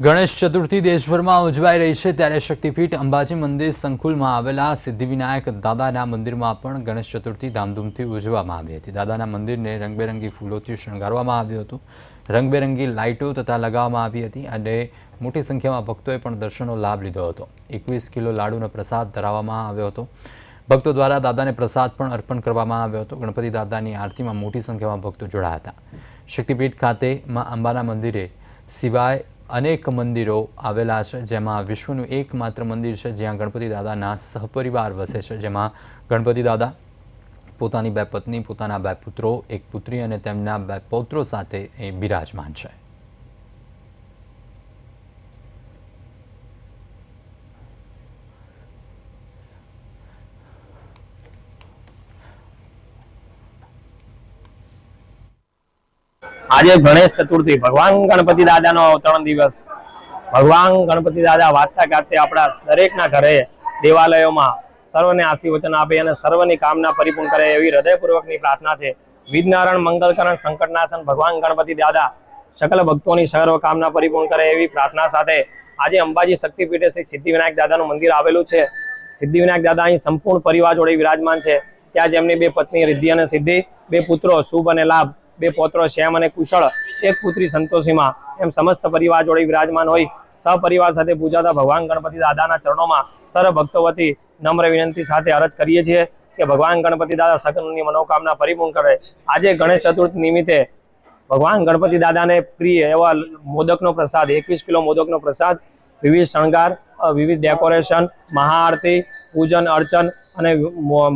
ગણેશ ચતુર્થી દેશભરમાં ઉજવાઈ રહી છે ત્યારે શક્તિપીઠ અંબાજી મંદિર સંકુલમાં આવેલા સિદ્ધિવિનાયક દાદાના મંદિરમાં પણ ગણેશ ચતુર્થી ધામધૂમથી ઉજવવામાં આવી હતી. દાદાના મંદિરને રંગબેરંગી ફૂલોથી શણગારવામાં આવ્યું હતું. રંગબેરંગી લાઇટો તથા લગાવવામાં આવી હતી અને મોટી સંખ્યામાં ભક્તોએ પણ દર્શનનો લાભ લીધો હતો. એકવીસ કિલો લાડુનો પ્રસાદ ધરાવવામાં આવ્યો હતો. ભક્તો દ્વારા દાદાને પ્રસાદ પણ અર્પણ કરવામાં આવ્યો હતો. ગણપતિ દાદાની આરતીમાં મોટી સંખ્યામાં ભક્તો જોડાયા હતા. શક્તિપીઠ ખાતે મા અંબાના મંદિરે સિવાય અનેક મંદિરો આવેલા છે, જેમાં વિશ્વનું એકમાત્ર મંદિર છે, જ્યાં ગણપતિ દાદાના સહપરિવાર વસે છે. જેમાં ગણપતિ દાદા પોતાની બે પત્ની, પોતાના બે પુત્રો, એક પુત્રી અને તેમના બે પૌત્રો સાથે એ બિરાજમાન છે. આજે ગણેશ ચતુર્થી. ભગવાન ગણપતિ દાદાનો ત્રણ દિવસ. ભગવાન ગણપતિ દાદા વાંચતા કાઢતે આપણા દરેકના ઘરે, દેવાલયોમાં સર્વને આશીર્વચન આપે અને સર્વની કામના પરિપૂર્ણ કરે એવી હૃદયપૂર્વકની પ્રાર્થના છે. વિઘ્નારણ મંગલકરણ, સંકટનાશન, ભગવાન ગણપતિ દાદા સકલ ભક્તોની સર્વ કામના પરિપૂર્ણ કરે એવી પ્રાર્થના સાથે આજે અંબાજી શક્તિપીઠે શ્રી સિદ્ધિવિનાયક દાદાનું મંદિર આવેલું છે. સિદ્ધિવિનાયક દાદા અહીં સંપૂર્ણ પરિવાર જોડે વિરાજમાન છે. ત્યાં જેમની બે પત્ની રિદ્ધિ અને સિદ્ધિ, બે પુત્રો, શુભ અને લાભ બે પૌત્રો શ્યામ અને કુશળ, એક પુત્રી સંતોષીમાં. એમ સમસ્ત પરિવાર જોડે વિરાજમાન હોય સહપરિવાર સાથે પૂજાતા ભગવાન ગણપતિ દાદાના ચરણોમાં સર્વ ભક્તો વતી નમ્ર વિનંતી સાથે અરજ કરીએ છીએ કે ભગવાન ગણપતિ દાદા સગનની મનોકામના પરિપૂર્ણ કરે. આજે ગણેશ ચતુર્થી નિમિત્તે ભગવાન ગણપતિ દાદાને પ્રિય એવા મોદકનો પ્રસાદ, એકવીસ કિલો મોદકનો પ્રસાદ, વિવિધ શણગાર વિવિધ ડેકોરેશન, મહાઆરતી પૂજન, અર્ચન અને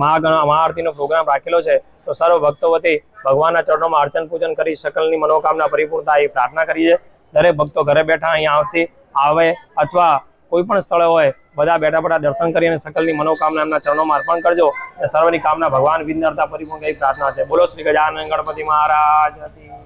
મહાગણ, મહાઆરતીનો પ્રોગ્રામ રાખેલો છે. તો સર્વ ભક્તો વતી ભગવાનના ચરણોમાં અર્ચન પૂજન કરી સકલની મનોકામના પરિપૂર્ણ એ પ્રાર્થના કરીએ દરેક ભક્તો ઘરે બેઠા અહીંયા આવતી આવે અથવા કોઈ પણ સ્થળે હોય, બધા બેઠા બેઠા દર્શન કરી અને સકલની મનોકામના એમના ચરણોમાં અર્પણ કરજો અને સર્વની કામના ભગવાન વિઘ્નહર્તા પરિપૂર્ણ કરી પ્રાર્થના છે. બોલો શ્રી ગજાનંદ ગણપતિ મહારાજ. કી